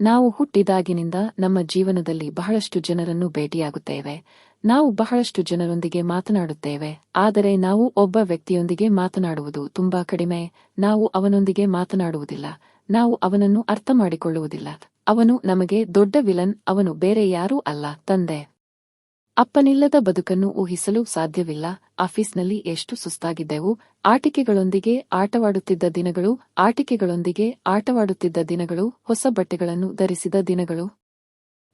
ನಾವು ಹುಟ್ಟಿದಾಗಿನಿಂದ ನಮ್ಮ ಜೀವನದಲ್ಲಿ ಬಹಳಷ್ಟು ಜನರನ್ನು ಭೇಟಿಯಾಗುತ್ತೇವೆ. ನಾವು ಬಹಳಷ್ಟು ಜನರೊಂದಿಗೆ ಮಾತನಾಡುತ್ತೇವೆ. ಆದರೆ ನಾವು ಒಬ್ಬ ವ್ಯಕ್ತಿಯೊಂದಿಗೆ ಮಾತನಾಡುವುದು ತುಂಬಾ ಕಡಿಮೆ. ನಾವು ಅವನೊಂದಿಗೆ ಮಾತನಾಡುವುದಿಲ್ಲ. ನಾವು ಅವನನ್ನು ಅರ್ಥ ಮಾಡಿಕೊಳ್ಳುವುದಿಲ್ಲ ಅವನು ನಮಗೆ ದೊಡ್ಡ ವಿಲನ್, ಅವನು ಬೇರೆ ಯಾರೂ ಅಲ್ಲ, ತಂದೆ. ಅಪ್ಪನಿಲ್ಲದ ಬದುಕನ್ನು ಊಹಿಸಲು ಸಾಧ್ಯವಿಲ್ಲ. ಆಫೀಸ್ನಲ್ಲಿ ಎಷ್ಟು ಸುಸ್ತಾಗಿದ್ದೆವು. ಆಟಿಕೆಗಳೊಂದಿಗೆ ಆಟವಾಡುತ್ತಿದ್ದ ದಿನಗಳು, ಆಟಿಕೆಗಳೊಂದಿಗೆ ಆಟವಾಡುತ್ತಿದ್ದ ದಿನಗಳು, ಹೊಸ ಬಟ್ಟೆಗಳನ್ನು ಧರಿಸಿದ ದಿನಗಳು.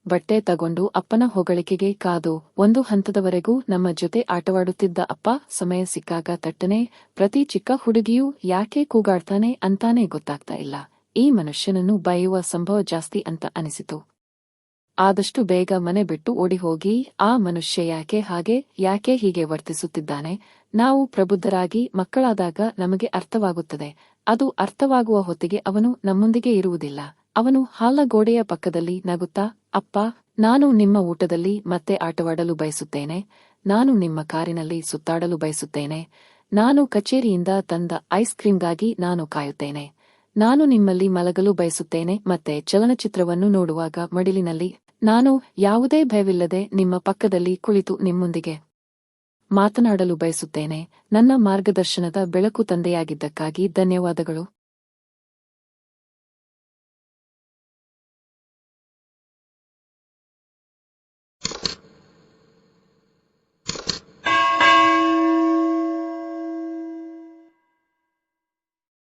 ಬಟ್ಟೆ ತಗೊಂಡು ಅಪ್ಪನ ಹೊಗಳಿಕೆಗೆ ಕಾದು, ಒಂದು ಹಂತದವರೆಗೂ ನಮ್ಮ ಜೊತೆ ಆಟವಾಡುತ್ತಿದ್ದ ಅಪ್ಪ ಸಮಯ ಸಿಕ್ಕಾಗ ತಟ್ಟನೆ, ಪ್ರತಿ ಚಿಕ್ಕ ಹುಡುಗಿಯೂ ಯಾಕೆ ಕೂಗಾಡ್ತಾನೆ ಅಂತಾನೆ ಗೊತ್ತಾಗ್ತಾ ಇಲ್ಲ. ಈ ಮನುಷ್ಯನನ್ನು ಬಯುವ ಸಂಭವ ಜಾಸ್ತಿ ಅಂತ ಅನಿಸಿತು. ಆದಷ್ಟು ಬೇಗ ಮನೆ ಬಿಟ್ಟು ಓಡಿಹೋಗಿ ಆ ಮನುಷ್ಯ ಯಾಕೆ ಹಾಗೆ, ಯಾಕೆ ಹೀಗೆ ವರ್ತಿಸುತ್ತಿದ್ದಾನೆ? ನಾವು ಪ್ರಬುದ್ಧರಾಗಿ ಮಕ್ಕಳಾದಾಗ ನಮಗೆ ಅರ್ಥವಾಗುತ್ತದೆ. ಅದು ಅರ್ಥವಾಗುವ ಹೊತ್ತಿಗೆ ಅವನು ನಮ್ಮೊಂದಿಗೆ ಇರುವುದಿಲ್ಲ. ಅವನು ಹಾಲಗೋಡೆಯ ಪಕ್ಕದಲ್ಲಿ ನಗುತ್ತಾ, ಅಪ್ಪ, ನಾನು ನಿಮ್ಮ ಊಟದಲ್ಲಿ ಮತ್ತೆ ಆಟವಾಡಲು ಬಯಸುತ್ತೇನೆ. ನಾನು ನಿಮ್ಮ ಕಾರಿನಲ್ಲಿ ಸುತ್ತಾಡಲು ಬಯಸುತ್ತೇನೆ. ನಾನು ಕಚೇರಿಯಿಂದ ತಂದ ಐಸ್ ಕ್ರೀಮ್ಗಾಗಿ ನಾನು ಕಾಯುತ್ತೇನೆ. ನಾನು ನಿಮ್ಮಲ್ಲಿ ಮಲಗಲು ಬಯಸುತ್ತೇನೆ. ಮತ್ತೆ ಚಲನಚಿತ್ರವನ್ನು ನೋಡುವಾಗ ಮಡಿಲಿನಲ್ಲಿ ನಾನು ಯಾವುದೇ ಭಯವಿಲ್ಲದೆ ನಿಮ್ಮ ಪಕ್ಕದಲ್ಲಿ ಕುಳಿತು ನಿಮ್ಮೊಂದಿಗೆ ಮಾತನಾಡಲು ಬಯಸುತ್ತೇನೆ. ನನ್ನ ಮಾರ್ಗದರ್ಶನದ ಬೆಳಕು ತಂದೆಯಾಗಿದ್ದಕ್ಕಾಗಿ ಧನ್ಯವಾದಗಳು.